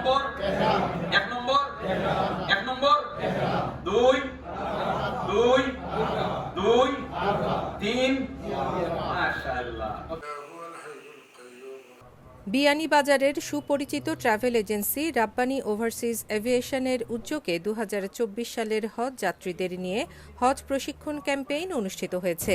নম্বর? এক নম্বর? এক নম্বর? দুই দুই দুই তিন। বিয়ানীবাজারের সুপরিচিত ট্রাভেল এজেন্সি রাব্বানি ওভারসিজ এভিয়েশনের উদ্যোগে দু হাজার চব্বিশ সালের হজ যাত্রীদের নিয়ে হজ প্রশিক্ষণ ক্যাম্পেইন অনুষ্ঠিত হয়েছে।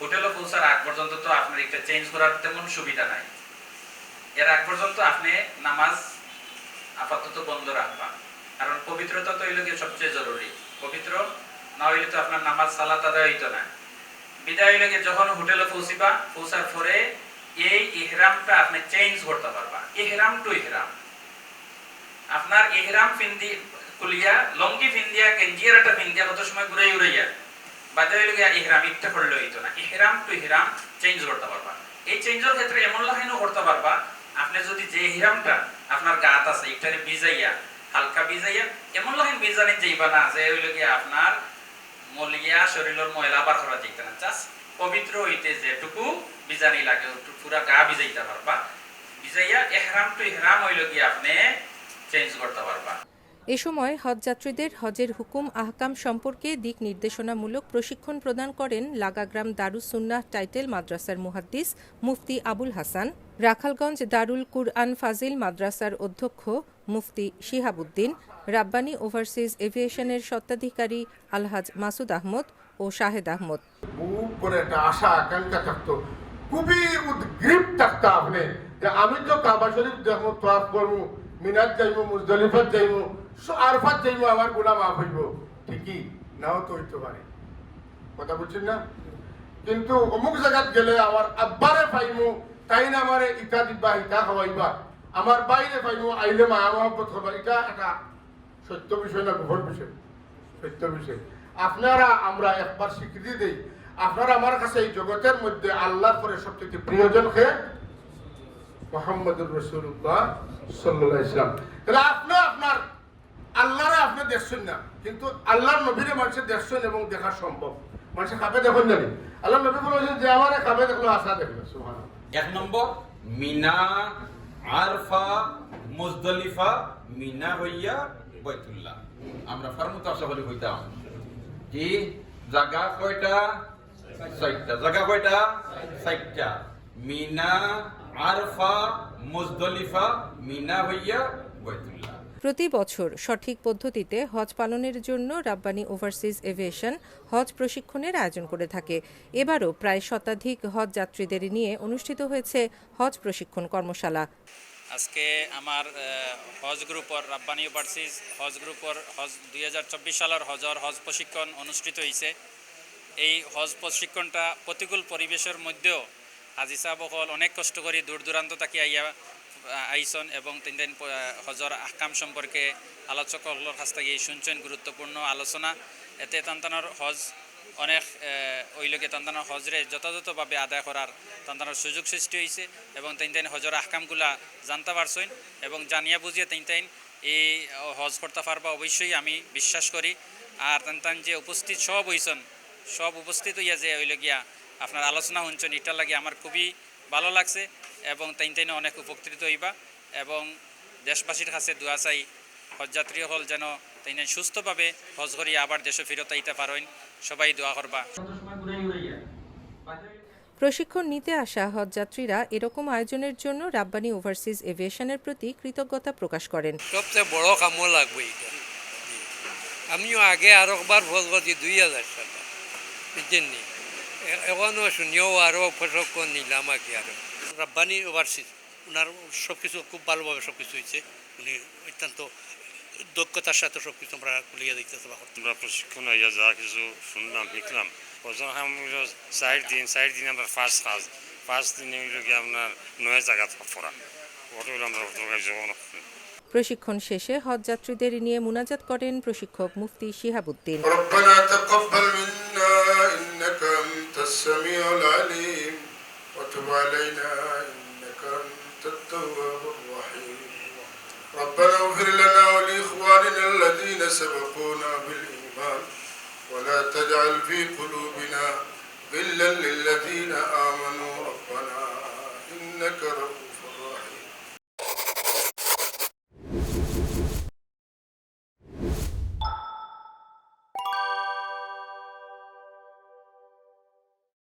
হোটেলে পৌঁছার আগ পর্যন্ত তো আপনার একটা চেঞ্জ করার তেমন সুবিধা নাই। এর আগ পর্যন্ত আপনি নামাজ আপাতত বন্ধ রাখবা। কারণ পবিত্রতা তো হইল সবচেয়ে জরুরি। পবিত্র না হইলে তো আপনার নামাজ, সালাত আদায় হইতো না। বিদায় হইলে যখন হোটেলে পৌঁছিবা, পৌঁছার পরে এই ইহরামটা আপনি চেঞ্জ করতে পারবা। ইহরাম টু ইহরাম। আপনার ইহরাম ফিন্দি কুলিয়া, লঙ্গি ফিন্দিয়া, গেঞ্জিয়ার একটা ফিন্দিয়া কত সময় ঘুরে উড়াইয়া বাদে হইলে ইহরাম ইটটা করলে হইতো না। ইহরাম টু ইহরাম চেঞ্জ করতে পারবা। এই চেঞ্জের ক্ষেত্রে এমন লাগাইনও করতে পারবা, আপনি যদি যে ইহরামটা আপনার গাত আছে, ইটারে ভিজাইয়া, হালকা ভিজাইয়া, এমন লাগাইন ভিজানি যাইবা না যে হইলে আপনার মলিয়া শরীরের ময়লা বার করা যাইতে না। জাস্ট পবিত্র হইতে যেটুকু বিজানি লাগে পুরা গা ভিজাইতে পারবা। ভিজাইয়া ইহরাম টু ইহরাম হইল গিয়া আপনি চেঞ্জ করতে পারবা। এ সময় হজযাত্রীদের হজের হুকুম, আহকাম সম্পর্কে দিক নির্দেশনামূলক প্রশিক্ষণ প্রদান করেন লাগাগ্রাম দারুস সুন্নাহ টাইটেল মাদ্রাসার মুহাদ্দিস মুফতি আবুল হাসান, রাখালগঞ্জ দারুল কুরআন ফাজিল মাদ্রাসার অধ্যক্ষ মুফতি শিহাবুদ্দিন, রাব্বানি ওভারসিজ এভিয়েশনের স্বত্বাধিকারী আলহাজ মাসুদ আহমদ ও শাহেদ আহমদ। খুবই উদ্গ্রীব আপনি। আমি তো কাবা শরীফ করব মিনাত যাইবো মুজদলিফাত যাইবো আরফাত যাইবো আমার গুণা মাফ হইব। ঠিকই? নাও তো হইতে পারে। কথা বুঝছেন না? কিন্তু অমুক জায়গাত গেলে আমার আব্বারে পাইমু তাই না আমারে ইটা দিবা, ইটা খাওয়াইবা। আমার বাইরে পাইমু, আইলে মা মহব্বত করবা। এটা একটা সত্য বিষয় না গোপন বিষয়। সত্য বিষয়। আপনারা, আমরা একবার স্বীকৃতি দেই। আপনারা আমার কাছে এই জগতের মধ্যে আল্লাহর পরে সবচেয়ে প্রিয়জন কে? মোহাম্মদুর রসুল্লাহ সাল্লাহ ইসলাম তাহলে আপনি আপনার আল্লাহরে আপনি দেখছেন না, কিন্তু আল্লাহর নবীরে মানুষের দেখছেন এবং দেখা সম্ভব। মানুষের খাপে দেখুন জানি আল্লাহ নবী বলেছেন যে আমার খাপে দেখল, আশা দেখল। এক নম্বর, মিনা আরফা মুজদলিফা মিনা হইয়া বাইতুল্লাহ। আমরা ফার্মুত আশা বলি হইতাম। কি? জায়গা কয়টা? চারটা। জায়গা কয়টা? চারটা। মিনা আরফা মুজদলিফা মিনা হইয়া বাইতুল্লাহ। প্রতি বছর সঠিক পদ্ধতিতে হজ পালনের জন্য রাব্বানি ওভারসিজ এভিয়েশন হজ প্রশিক্ষণের আয়োজন করে থাকে। এবারও প্রায় শতাধিক হজ যাত্রীদের নিয়ে অনুষ্ঠিত হয়েছে হজ প্রশিক্ষণ কর্মশালা। আজকে আমার হজ গ্রুপর রাব্বানি ওভারসিজ হজ গ্রুপর হজ দুই হাজার চব্বিশ সালের হজর হজ প্রশিক্ষণ অনুষ্ঠিত হয়েছে এই হজ প্রশিক্ষণটা প্রতিকূল পরিবেশের মধ্যেও হাজি সাহেবসকল অনেক কষ্ট করে দূর দূরান্ত থাকি আইয়া আইসন এবং তিন দিন হজর আহকাম সম্পর্কে আলোচকসকলের কাছ থেকে শুনছেন গুরুত্বপূর্ণ আলোচনা। এতে তান্তানোর হজ, অনেক ওইলোকে তান্তানোর হজরে যথাযথভাবে আদায় করার তান্তানোর সুযোগ সৃষ্টি হয়েছে এবং তিন দিন হজর আহকামগুলা জানতে পারছেন এবং জানিয়া বুঝিয়ে তিন দিন এই হজ করতে পারবা অবশ্যই আমি বিশ্বাস করি। আর তান্তান যে উপস্থিত সব হইছেন সব উপস্থিত হইয়া যে হইল গিয়া আপনার আলোচনা শুনছেন এটার লাগে আমার খুবই ভালো লাগছে এবং তাইন তাইনে অনেক উপকৃত হইবা এবং দেশবাসীর কাছে দোয়া চাই হজযাত্রী হল যেন তাইনে সুস্থভাবে হজ করি আবার দেশে ফিরত আইতে পারেন। সবাই দোয়া করবা। প্রশিক্ষণ নিতে আসা হজযাত্রীরা এরকম আয়োজনের জন্য রাব্বানি ওভারসিজ এভিয়েশনের প্রতি কৃতজ্ঞতা প্রকাশ করেন। সবচেয়ে বড় কামও লাগবে এটা। আমিও আগে আর একবার ভোজ করছি দুই হাজার টাকা বুঝছেন নি? এ- এখনও শুনিও আরও প্রশিক্ষণ নিলাম আর কি আরও রাব্বানি ওভারসিজ ওনার সব কিছু খুব ভালোভাবে সব কিছু হয়েছে। উনি অত্যন্ত দক্ষতার সাথে সব কিছু আমরা খুলিয়ে দেখতে আমরা প্রশিক্ষণ হইয়া যা কিছু শুনলাম শিখলাম ওজন চার দিন চার দিন আমরা ফার্স্ট কাজ ফার্স্ট দিনে কি আপনার নয় জায়গা পড়া। ওটা আমরা প্রশিক্ষণ শেষে হজযাত্রীদের নিয়ে মুনাজাত করেন প্রশিক্ষক মুফতি শিহাবুদ্দিন। علينا إنك أنت التواب الرحيم. ربنا اغفر لنا ولإخواننا الذين سبقونا بالإيمان ولا تجعل في قلوبنا غلا للذين آمنوا. ربنا إنك رؤوف